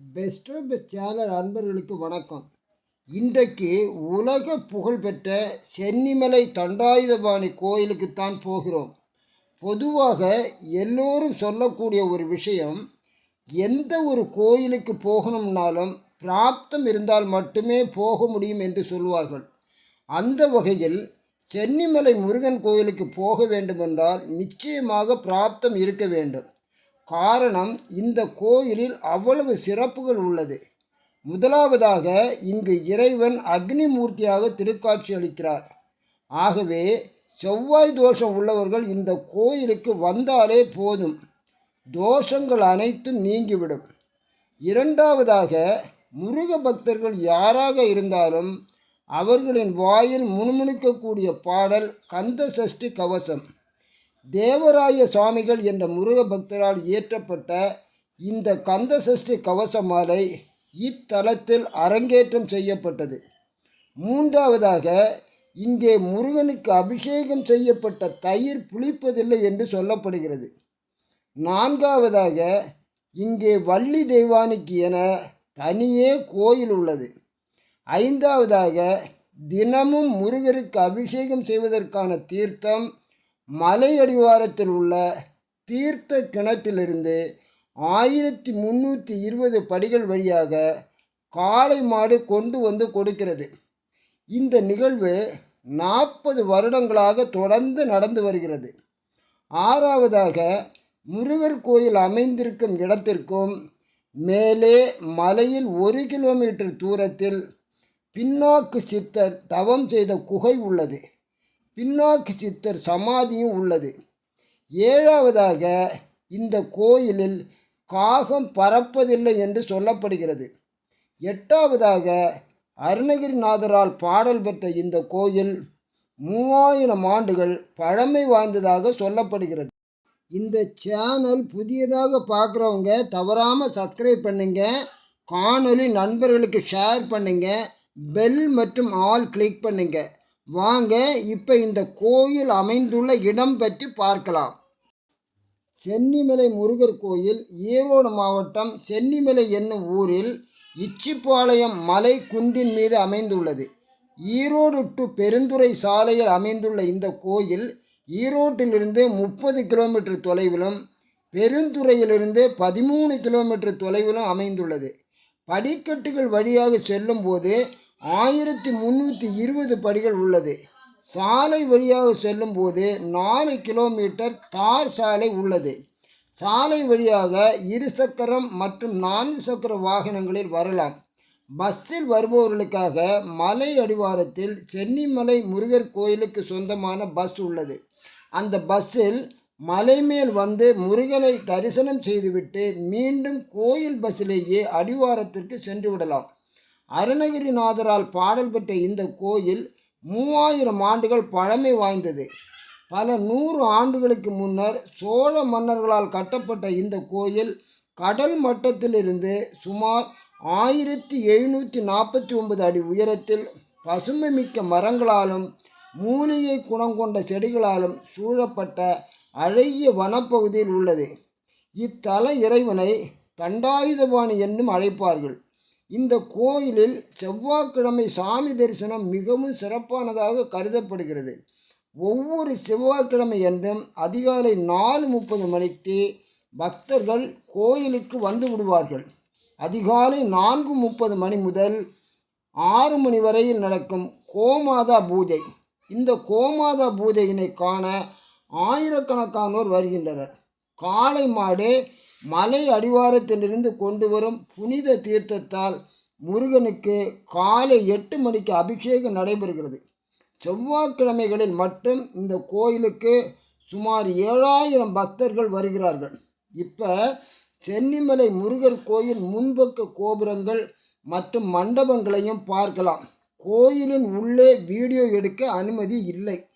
Best best channel அன்பர்களுக்கு வணக்கம். இன்றைக்கு உலக புகழ்பெற்ற சென்னிமலை தண்டாயுதபாணி கோயிலுக்குத்தான் போகிறோம். பொதுவாக எல்லோரும் சொல்லக்கூடிய ஒரு விஷயம் எந்த ஒரு கோயிலுக்கு போகணும்னாலும் பிராப்தம் இருந்தால் மட்டுமே போக முடியும் என்று சொல்வார்கள். அந்த வகையில் சென்னிமலை முருகன் கோயிலுக்கு போக வேண்டுமென்றால் நிச்சயமாக பிராப்தம் இருக்க வேண்டும். காரணம் இந்த கோயிலில் அவ்வளவு சிறப்புகள் உள்ளது. முதலாவதாக இங்கு இறைவன் அக்னி மூர்த்தியாக திருக்காட்சி அளிக்கிறார். ஆகவே செவ்வாய் தோஷம் உள்ளவர்கள் இந்த கோயிலுக்கு வந்தாலே போதும். தோஷங்கள் அனைத்தும் நீங்கிவிடும். இரண்டாவதாக முருக பக்தர்கள் யாராக இருந்தாலும் அவர்களின் வாயில் முணுமுணுக்கக்கூடிய பாடல் கந்த சஷ்டி கவசம். தேவராய சுவாமிகள் என்ற முருக பக்தரால் இயற்றப்பட்ட இந்த கந்த சஷ்டி கவச மாலை இத்தலத்தில் அரங்கேற்றம் செய்யப்பட்டது. மூன்றாவதாக இங்கே முருகனுக்கு அபிஷேகம் செய்யப்பட்ட தயிர் புளிப்பதில்லை என்று சொல்லப்படுகிறது. நான்காவதாக இங்கே வள்ளி தெய்வானிக்கு என தனியே கோயில் உள்ளது. ஐந்தாவதாக தினமும் முருகருக்கு அபிஷேகம் செய்வதற்கான தீர்த்தம் மலை அடிவாரத்தில் உள்ள தீர்த்த கிணற்றிலிருந்து ஆயிரத்தி முந்நூற்றி இருபது படிகள் வழியாக காளை மாடு கொண்டு வந்து கொடுக்கிறது. இந்த நிகழ்வு நாற்பது வருடங்களாக தொடர்ந்து நடந்து வருகிறது. ஆறாவதாக முருகர் கோயில் அமைந்திருக்கும் இடத்திற்கும் மேலே மலையில் ஒரு கிலோமீட்டர் தூரத்தில் பின்னாக்கு சித்தர் தவம் செய்த குகை உள்ளது. பின்னாக்கு சித்தர் சமாதியும் உள்ளது. ஏழாவதாக இந்த கோயிலில் காகம் பறப்பதில்லை என்று சொல்லப்படுகிறது. எட்டாவதாக அருணகிரிநாதரால் பாடல் பெற்ற இந்த கோயில் மூவாயிரம் ஆண்டுகள் பழமை வாய்ந்ததாக சொல்லப்படுகிறது. இந்த சேனல் புதியதாக பார்க்குறவங்க தவறாமல் சப்ஸ்கிரைப் பண்ணுங்க. காணொலி நண்பர்களுக்கு ஷேர் பண்ணுங்க. பெல் மற்றும் ஆல் கிளிக் பண்ணுங்கள் வாங்க இப்போ இந்த கோயில் அமைந்துள்ள இடம் பற்றி பார்க்கலாம். சென்னிமலை முருகர் கோயில் ஈரோடு மாவட்டம் சென்னிமலை என்னும் ஊரில் இச்சிப்பாளையம் மலை குன்றின் மீது அமைந்துள்ளது. ஈரோடு டு பெருந்துறை சாலையில் அமைந்துள்ள இந்த கோயில் ஈரோட்டிலிருந்து முப்பது கிலோமீட்டர் தொலைவிலும் பெருந்துறையிலிருந்து பதிமூணு கிலோமீட்டர் தொலைவிலும் அமைந்துள்ளது. படிக்கட்டுகள் வழியாக செல்லும்போது ஆயிரத்தி முந்நூற்றி இருபது படிகள் உள்ளது. சாலை வழியாக செல்லும்போது நாலு கிலோமீட்டர் தார் சாலை உள்ளது. சாலை வழியாக இரு சக்கரம் மற்றும் நான்கு சக்கர வாகனங்களில் வரலாம். பஸ்ஸில் வருபவர்களுக்காக மலை அடிவாரத்தில் சென்னிமலை முருகர் கோயிலுக்கு சொந்தமான பஸ் உள்ளது. அந்த பஸ்ஸில் மலை மேல் வந்து முருகனை தரிசனம் செய்துவிட்டு மீண்டும் கோயில் பஸ்ஸிலேயே அடிவாரத்திற்கு சென்று விடலாம். அருணகிரிநாதரால் பாடல் பெற்ற இந்த கோயில் மூவாயிரம் ஆண்டுகள் பழமை வாய்ந்தது. பல நூறு ஆண்டுகளுக்கு முன்னர் சோழ மன்னர்களால் கட்டப்பட்ட இந்த கோயில் கடல் மட்டத்திலிருந்து சுமார் ஆயிரத்தி எழுநூற்றி நாற்பத்தி ஒன்பது அடி உயரத்தில் பசுமை மிக்க மரங்களாலும் மூலிகை குணம் கொண்ட செடிகளாலும் சூழப்பட்ட அழகிய வனப்பகுதியில் உள்ளது. இத்தல இறைவனை தண்டாயுதபாணி என்றும் அழைப்பார்கள். இந்த கோயிலில் செவ்வாய்க்கிழமை சாமி தரிசனம் மிகவும் சிறப்பானதாக கருதப்படுகிறது. ஒவ்வொரு செவ்வாய்க்கிழமை என்றும் அதிகாலை நாலு முப்பது மணிக்கு பக்தர்கள் கோயிலுக்கு வந்து விடுவார்கள். அதிகாலை நான்கு முப்பது மணி முதல் ஆறு மணி வரையில் நடக்கும் கோமாதா பூஜை. இந்த கோமாதா பூஜையினை காண ஆயிரக்கணக்கானோர் வருகின்றனர். காளை மாடு மலை அடிவாரத்திலிருந்து கொண்டு வரும் புனித தீர்த்தத்தால் முருகனுக்கு காலை எட்டு மணிக்கு அபிஷேகம் நடைபெறுகிறது. செவ்வாய்க்கிழமைகளில் மட்டும் இந்த கோயிலுக்கு சுமார் ஏழாயிரம் பக்தர்கள் வருகிறார்கள். இப்போ சென்னிமலை முருகர் கோயில் முன்பக்க கோபுரங்கள் மற்றும் மண்டபங்களையும் பார்க்கலாம். கோயிலின் உள்ளே வீடியோ எடுக்க அனுமதி இல்லை.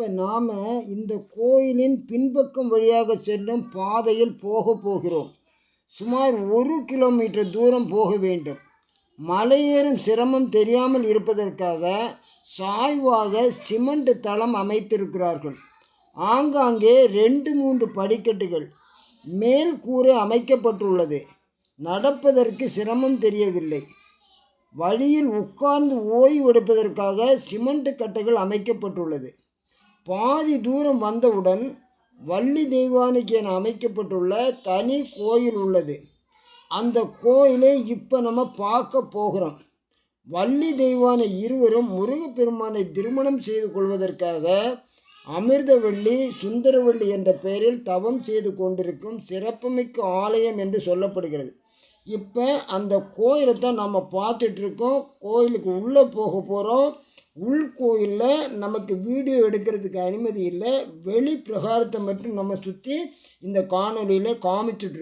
இப்போ நாம் இந்த கோயிலின் பின்பக்கம் வழியாக செல்லும் பாதையில் போக போகிறோம். சுமார் ஒரு கிலோமீட்டர் தூரம் போக வேண்டும். மலையேறும் சிரமம் தெரியாமல் இருப்பதற்காக சாய்வாக சிமெண்ட் தளம் அமைத்திருக்கிறார்கள். ஆங்காங்கே ரெண்டு மூன்று படிக்கட்டுகள் மேல் கூரை அமைக்கப்பட்டுள்ளது. நடப்பதற்கு சிரமம் தெரியவில்லை. வழியில் உட்கார்ந்து ஓய்வெடுப்பதற்காக சிமெண்ட் கட்டைகள் அமைக்கப்பட்டுள்ளது. பாதி தூரம் வந்தவுடன் வள்ளி தெய்வானைக்கு என அமைக்கப்பட்டுள்ள தனி கோயில் உள்ளது. அந்த கோயிலை இப்போ நம்ம பார்க்க போகிறோம். வள்ளி தெய்வானை இருவரும் முருகப்பெருமானை திருமணம் செய்து கொள்வதற்காக அமிர்தவள்ளி சுந்தரவள்ளி என்ற பெயரில் தவம் செய்து கொண்டிருக்கும் சிறப்புமிக்க ஆலயம் என்று சொல்லப்படுகிறது. இப்போ அந்த கோயிலை தான் நம்ம பார்த்துட்ருக்கோம் கோயிலுக்கு உள்ளே போக போகிறோம் உள்கோயிலில் நமக்கு வீடியோ எடுக்கிறதுக்கு அனுமதி இல்லை. வெளி பிரகாரத்தை மட்டும் நம்ம சுற்றி இந்த காணொலியில் காமிச்சிட்டு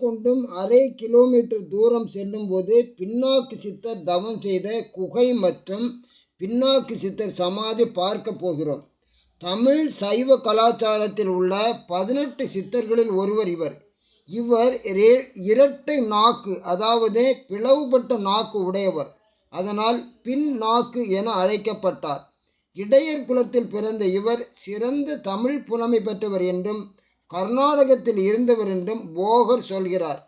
கொண்டும் அரை கிலோமீட்டர் தூரம் செல்லும்போது பின்னாக்கு சித்தர் தவம் செய்த குகை மற்றும் பின்னாக்கு சித்தர் சமாதி பார்க்க போகிறோம். தமிழ் சைவ கலாச்சாரத்தில் உள்ள பதினெட்டு சித்தர்களில் ஒருவர் இவர். இவர் இரட்டை நாக்கு அதாவது பிளவுபட்ட நாக்கு உடையவர். அதனால் பின் நாக்கு என அழைக்கப்பட்டார். இடையர் குலத்தில் பிறந்த இவர் சிறந்த தமிழ் புலமை பெற்றவர் என்றும் கர்நாடகத்தில் இருந்தவர் என்றும் போகர் சொல்கிறார்.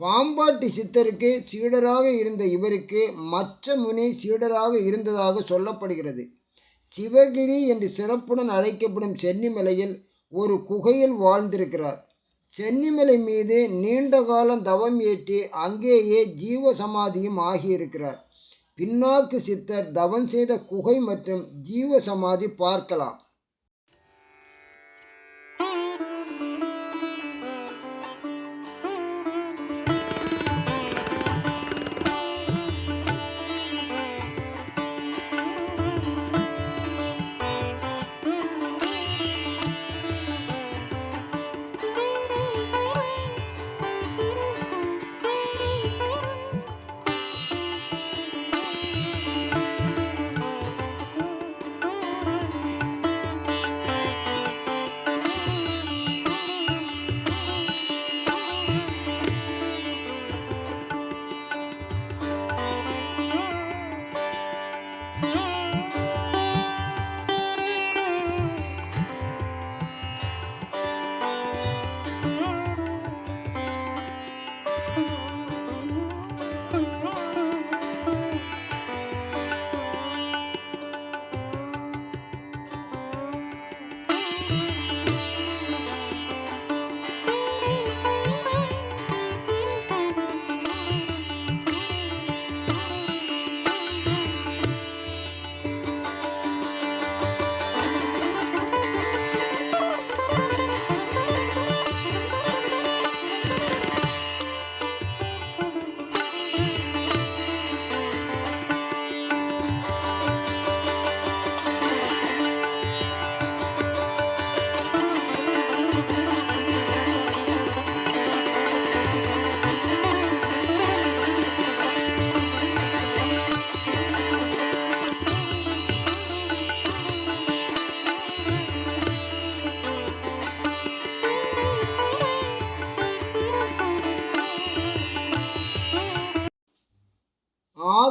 பாம்பாட்டி சித்தருக்கு சீடராக இருந்த இவருக்கு மச்ச முனி சீடராக இருந்ததாக சொல்லப்படுகிறது. சிவகிரி என்று சிறப்புடன் அழைக்கப்படும் சென்னிமலையில் ஒரு குகையில் வாழ்ந்திருக்கிறார். சென்னிமலை மீது நீண்ட காலம் தவம் ஏற்றி அங்கேயே ஜீவ சமாதியும் ஆகியிருக்கிறார். பின்னாக்கு சித்தர் தவம் செய்த குகை மற்றும் ஜீவ சமாதி பார்க்கலாம்.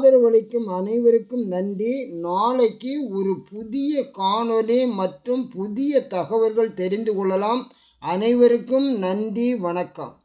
ஆதரவளிக்கும் அனைவருக்கும் நன்றி. நாளைக்கு ஒரு புதிய காணொளி மற்றும் புதிய தகவல்கள் தெரிந்து கொள்ளலாம். அனைவருக்கும் நன்றி. வணக்கம்.